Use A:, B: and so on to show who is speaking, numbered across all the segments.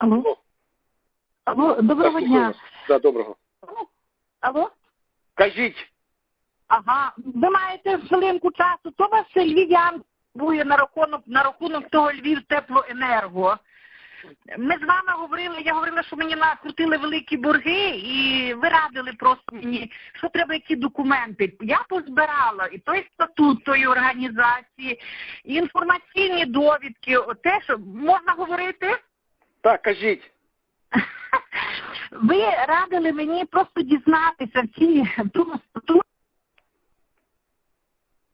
A: Алло. Алло, доброго дня.
B: Да, доброго.
A: Алло?
B: Кажіть.
A: Ага. Ви маєте хвилинку часу. То вас львів'ян бує на рахунок, на рахунок того Львів теплоенерго. Ми з вами говорили, я говорила, що мені накрутили великі борги, і ви радили просто мені, що треба які документи. Я позбирала і той статут тої організації, і інформаційні довідки, те, що можна говорити.
B: Так, кажіть.
A: Ви радили мені просто дізнатися в цій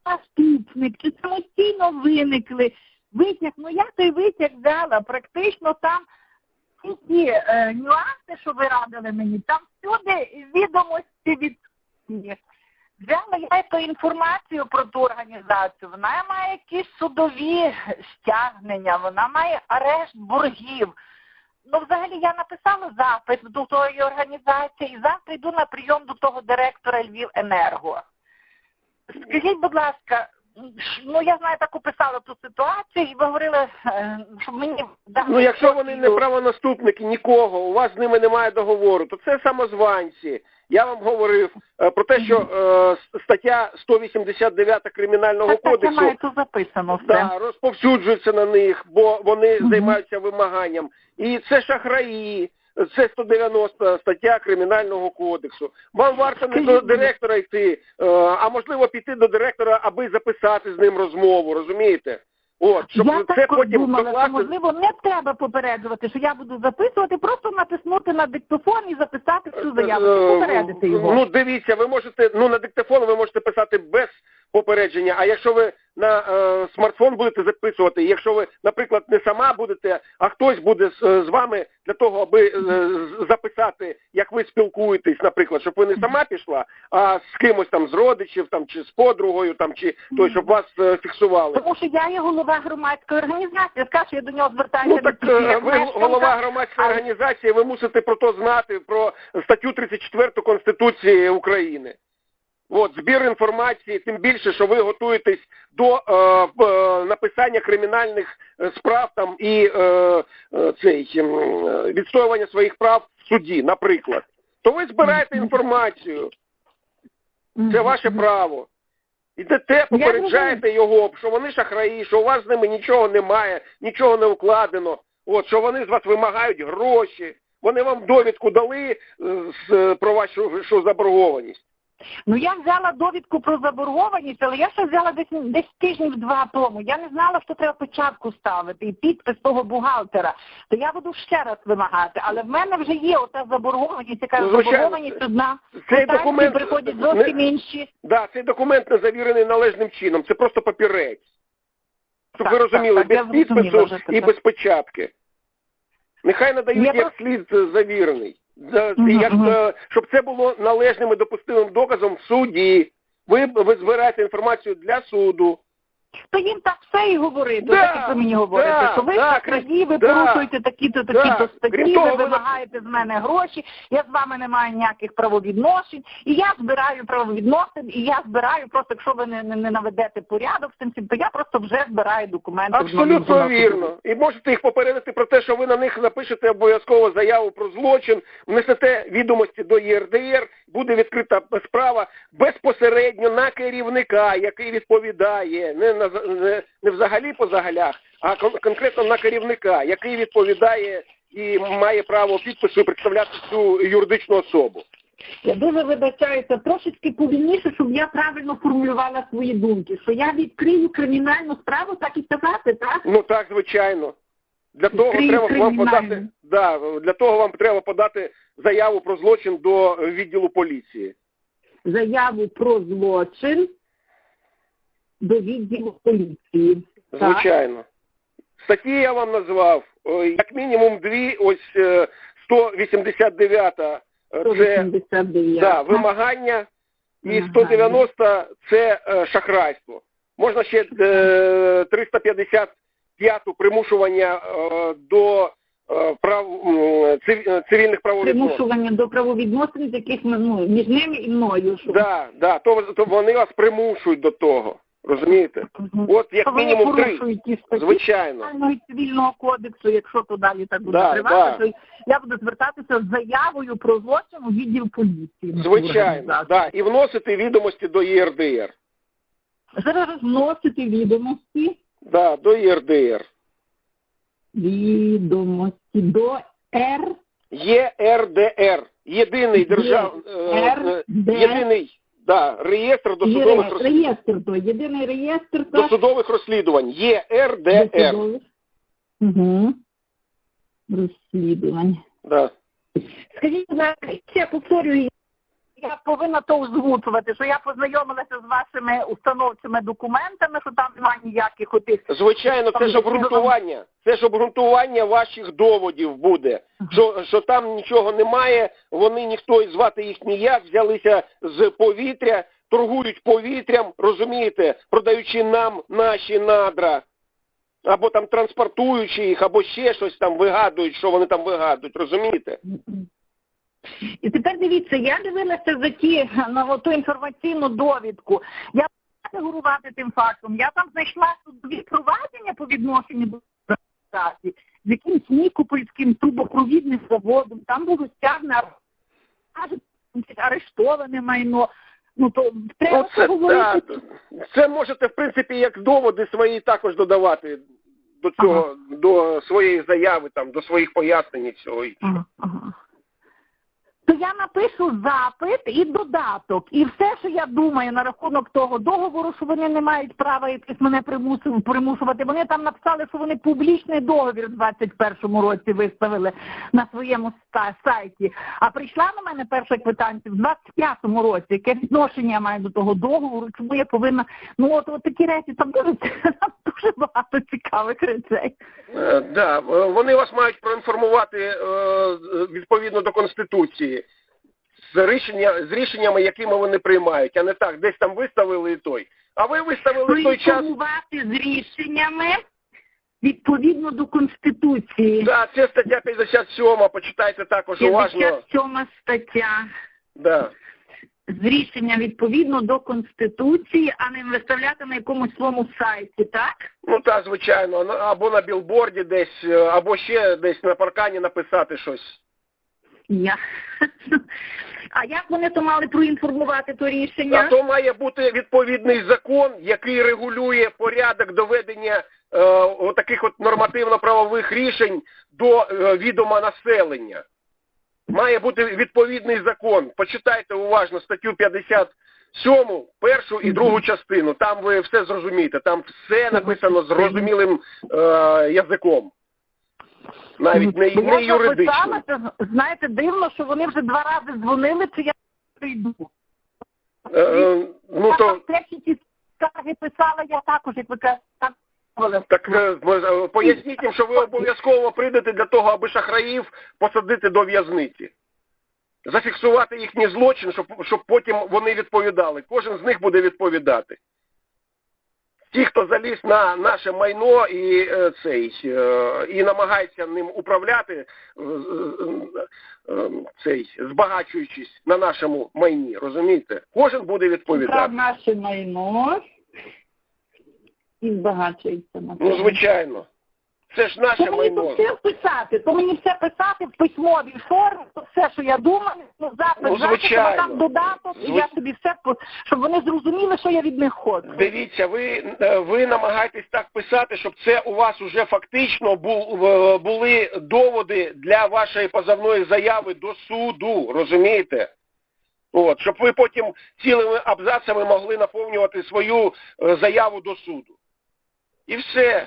A: наступник, чи самостійно виникли. Витяг, ну я той витяг взяла, практично там всі ті е, нюанси, що ви радили мені, там всюди відомості від Взяла я ту інформацію про ту організацію, вона має якісь судові стягнення, вона має арешт боргів. Ну, взагалі, я написала запит до тої організації і завтра йду на прийом до того директора Львівенерго. Скажіть, будь ласка, ну я знаю, так описала ту ситуацію, і ви говорили, е, щоб мені
B: Ну, якщо вони не правонаступники нікого, у вас з ними немає договору, то це самозванці. Я вам говорив е, про те, що е, стаття 189 Кримінального
A: Так, так,
B: кодексу
A: маю тут записано все.
B: да, розповсюджується на них, бо вони займаються вимаганням. І це шахраї, це 190 стаття Кримінального кодексу. Вам варто не до директора йти, е, а можливо піти до директора, аби записати з ним розмову, розумієте? От, щоб
A: я
B: це
A: так
B: потім
A: думала, що можливо не треба попереджувати, що я буду записувати, просто натиснути на диктофон і записати всю заяву.
B: Е,
A: попередити його.
B: Ну, дивіться, ви можете, ну, на диктофон ви можете писати без попередження, а якщо ви на е, смартфон будете записувати, якщо ви, наприклад, не сама будете, а хтось буде з, е, з вами для того, аби е, записати, як ви спілкуєтесь, наприклад, щоб ви не сама пішла, а з кимось там з родичів, там чи з подругою, там чи той, щоб вас е, фіксували.
A: Тому що я є голова громадської організації, скажу, що я до нього звертаюся
B: Ну так е, ви голова громадської організації, ви мусите про то знати, про статтю 34 Конституції України. От, збір інформації, тим більше, що ви готуєтесь до е, е, написання кримінальних е, справ там і е, е, цей, е, відстоювання своїх прав в суді, наприклад. То ви збираєте інформацію, це ваше право. Ідете, попереджаєте його, що вони шахраї, що у вас з ними нічого немає, нічого не укладено, от, що вони з вас вимагають гроші. Вони вам довідку дали з, про вашу що заборгованість.
A: Ну я взяла довідку про заборгованість, але я ще взяла десь десь тижнів два тому. Я не знала, що треба початку ставити і підпис того бухгалтера. То я буду ще раз вимагати. Але в мене вже є ота заборгованість, яка
B: звичайно,
A: заборгованість одна.
B: цей документ
A: приходять зовсім інші.
B: Да, цей документ не завірений належним чином, це просто папірець. Щоб
A: Так,
B: ви розуміли,
A: так, так,
B: без підпису і без печатки. Нехай надають як слід е, завірений.
A: Мгм,
B: як, е, щоб це було належним і допустимим доказом в суді. Ви, ви збираєте інформацію для суду.
A: То їм так все і говорити,
B: Да,
A: так як ви мені говорите,
B: да,
A: що ви
B: да,
A: шахраї, ви
B: да,
A: порушуєте такі-то, такі-то статті, ви вимагаєте з мене гроші, я з вами не маю ніяких правовідношень, і я збираю правовідносин, і я збираю просто, якщо ви не, не, не наведете порядок з цим, то я просто вже збираю документи.
B: Абсолютно вірно. І можете їх попередити про те, що ви на них напишете обов'язково заяву про злочин, внесете відомості до ЄРДР, буде відкрита справа безпосередньо на керівника, який відповідає, не на не, взагалі по загалях, а конкретно на керівника, який відповідає і має право підпису і представляти цю юридичну особу.
A: Я дуже вибачаюся, трошечки повільніше, щоб я правильно формулювала свої думки, що я відкрию кримінальну справу, так і сказати, так?
B: Ну так, звичайно. Для того треба вам подати да, для того вам треба подати заяву про злочин до відділу поліції.
A: Заяву про злочин до відділу поліції.
B: Звичайно. Статті я вам назвав, е, як мінімум дві, ось е, 189 е, це
A: 189.
B: да, вимагання і 190 це е, шахрайство. Можна ще е, 355 примушування е, до е, прав е, цивільних правовідносин.
A: Примушування до правовідносин, з яких ну, між ними і мною. Що...
B: Да, да, то, то вони вас примушують до того. Розумієте?
A: Мгм.
B: От як
A: То
B: мінімум три. Звичайно.
A: Цивільного кодексу, якщо то далі так буде
B: Да,
A: тривати,
B: да.
A: то я буду звертатися з заявою про злочин у відділ поліції.
B: Звичайно, да. І вносити відомості до ЄРДР.
A: Зараз вносити відомості,
B: Да, до ЄРДР.
A: відомості до Р,
B: ЄРДР. Єдиний держав... е, е. Єдиний да, реєстр досудових,
A: Є
B: розслідувань.
A: реєстр, то єдиний реєстр, то
B: досудових розслідувань. ЄРДР.
A: досудових. Угу. Розслідувань.
B: Да.
A: Скажіть, будь ласка, ще повторюю, я повинна то озвучувати, що я познайомилася з вашими установчими документами, що там немає ніяких отих.
B: Звичайно, це ж обґрунтування. Це ж обґрунтування ваших доводів буде. Що, що там нічого немає, вони ніхто і звати їх ніяк, взялися з повітря, торгують повітрям, розумієте, продаючи нам наші надра. Або там транспортуючи їх, або ще щось там вигадують, що вони там вигадують, розумієте?
A: І тепер дивіться, я дивилася за ті на ту інформаційну довідку. Я не горувати тим фактом. Я там знайшла судові провадження по відношенню до організації з якимсь Нікопольським трубопровідним заводом. Там було кажуть, арештоване майно. Ну то треба
B: Ну, це,
A: поговорити.
B: це можете, в принципі, як доводи свої також додавати до цього, до своєї заяви, там, до своїх пояснень і всього.
A: Ага, ага. То я напишу запит і додаток. І все, що я думаю на рахунок того договору, що вони не мають права якось мене примусив- примушувати. Вони там написали, що вони публічний договір в 21-му році виставили на своєму сайті. А прийшла на мене перша квитанція в 25-му році. Яке відношення я маю до того договору? Чому я повинна? Ну от, от такі речі там дуже, там дуже багато цікавих речей.
B: Е, Да, е, вони вас мають проінформувати е, відповідно до Конституції з, рішення, з рішеннями, якими вони приймають, а не так, десь там виставили і той. А ви виставили в той час.
A: з рішеннями відповідно до Конституції.
B: Да, це стаття 57, почитайте також уважно.
A: 57 стаття.
B: Да.
A: З рішення відповідно до Конституції, а не виставляти на якомусь своєму сайті, так?
B: Ну так, звичайно, або на білборді десь, або ще десь на паркані написати щось.
A: Я. А як вони то мали проінформувати то рішення?
B: А то має бути відповідний закон, який регулює порядок доведення е, таких от нормативно-правових рішень до е, відома населення. Має бути відповідний закон. Почитайте уважно статтю 57, першу і другу частину. Там ви все зрозумієте. Там все написано зрозумілим е, язиком. Навіть не, не
A: я
B: юридичним.
A: знаєте, дивно, що вони вже два рази дзвонили, чи я прийду.
B: Е, е, ну
A: я
B: то
A: ці скарги писала, я також, як ви кажете, так.
B: Так е, е, поясніть їм, що ви обов'язково прийдете для того, аби шахраїв посадити до в'язниці. Зафіксувати їхній злочин, щоб, щоб потім вони відповідали. Кожен з них буде відповідати. Ті, хто заліз на наше майно і е, цей е, і намагається ним управляти, е, цей, збагачуючись на нашому майні, розумієте? Кожен буде
A: відповідати.
B: відповідати.
A: наше майно і збагачується на
B: Ну, звичайно. Це ж наше
A: То мені тут все писати, то мені все писати в письмовій формі, то все, що я думаю, ну, запис,
B: Ну, звичайно.
A: там додаток, і
B: Звич-
A: я собі все, щоб вони зрозуміли, що я від них хочу.
B: Дивіться, ви, е, ви намагаєтесь так писати, щоб це у вас уже фактично бу- були доводи для вашої позовної заяви до суду, розумієте? От, щоб ви потім цілими абзацами могли наповнювати свою е, заяву до суду. І все.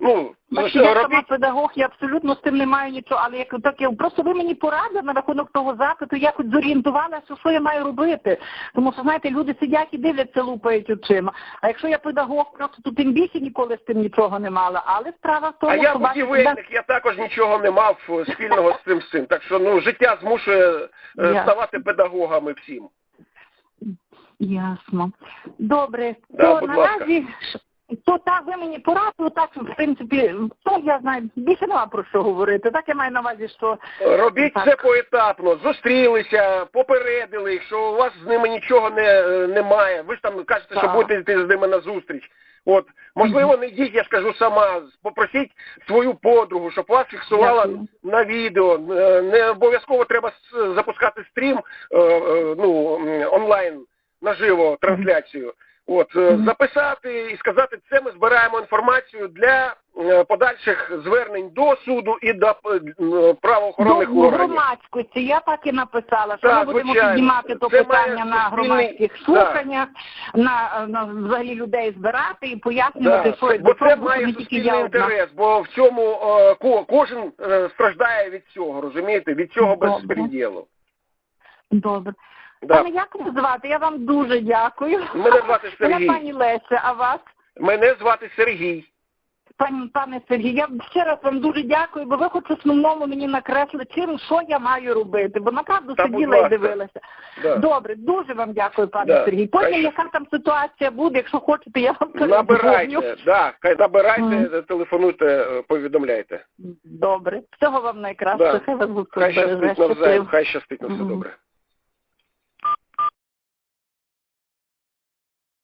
B: Ну,
A: Бачите, я сама педагог, я абсолютно з тим не маю нічого, але як таке, просто ви мені порадили на рахунок того запиту, я хоч зорієнтувалася, що що я маю робити. Тому що, знаєте, люди сидять і дивляться, лупають очима. А якщо я педагог, просто то тим більше ніколи з тим нічого не мала. Але справа в тому,
B: А я
A: що
B: будівельник, я також нічого не мав е, спільного з цим з цим. Так що ну життя змушує е,
A: Я-
B: ставати педагогами всім.
A: Ясно. Добре,
B: Да,
A: то
B: будь ласка.
A: наразі То так ви мені порадили, так в принципі, то я знаю, більше нема про що говорити. Так я маю на увазі, що
B: Робіть
A: Так.
B: це поетапно, зустрілися, попередили що у вас з ними нічого не, е, немає. Ви ж там кажете, що будете йти з ними на зустріч. От, можливо, не йдіть, я ж кажу сама, попросіть свою подругу, щоб вас фіксувала
A: Дякую.
B: на відео. Е, Не обов'язково треба запускати стрім е, ну, онлайн наживо трансляцію. От е, записати і сказати, це ми збираємо інформацію для е, подальших звернень до суду і до е, правоохоронних
A: до
B: органів.
A: громадськості. Я так і написала, що
B: Так,
A: ми будемо
B: звичайно.
A: піднімати то
B: Це
A: питання
B: має
A: на громадських слуханнях, на, на взагалі людей збирати і пояснювати,
B: Да,
A: що
B: бо це має суспільний інтерес, бо в цьому ко- кожен страждає від цього, розумієте? Від цього безпреділу.
A: Добре.
B: Да.
A: Пане, як вас звати? Я вам дуже дякую.
B: Мене звати Сергій.
A: Мене пані Леся, а вас?
B: Мене звати Сергій.
A: Пані пане Сергій, я ще раз вам дуже дякую, бо ви хоч основному мені накресли, чим що я маю робити, бо направду
B: Та,
A: сиділа і дивилася.
B: Да.
A: Добре, дуже вам дякую, пане
B: Да.
A: Сергій. Потім, яка там ситуація буде, якщо хочете, я вам передзвоню.
B: Набирайте, да, хай набирайте,
A: Мгм.
B: телефонуйте, е, повідомляйте.
A: Добре. Всього вам найкраще.
B: Да.
A: Хай вас Господь
B: Хай щастить навзаєм,
A: Щасливо.
B: на все добре.